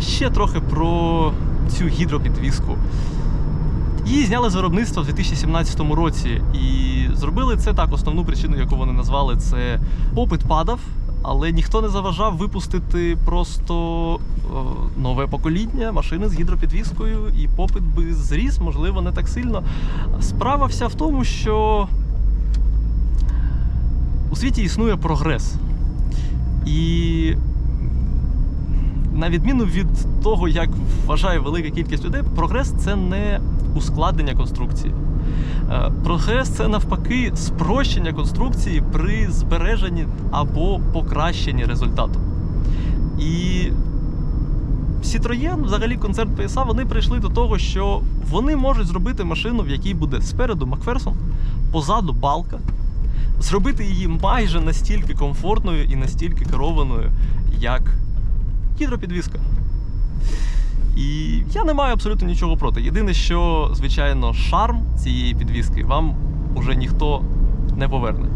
ще трохи про цю гідропідвіску. Її зняли з виробництва в 2017 році. І зробили це так. Основну причину, яку вони назвали, це попит падав, але ніхто не заважав випустити просто е, нове покоління машини з гідропідвіскою, і попит би зріс, можливо, не так сильно. Справа вся в тому, що у світі існує прогрес. І на відміну від того, як вважає велика кількість людей, прогрес це не ускладнення конструкції. Е, Прогрес це навпаки спрощення конструкції при збереженні або покращенні результату. І Citroën, взагалі концерн PSA, вони прийшли до того, що вони можуть зробити машину, в якій буде спереду Макферсон, позаду балка, зробити її майже настільки комфортною і настільки керованою, як гідропідвізка. І я не маю абсолютно нічого проти. Єдине, що, звичайно, шарм цієї підвіски вам уже ніхто не поверне.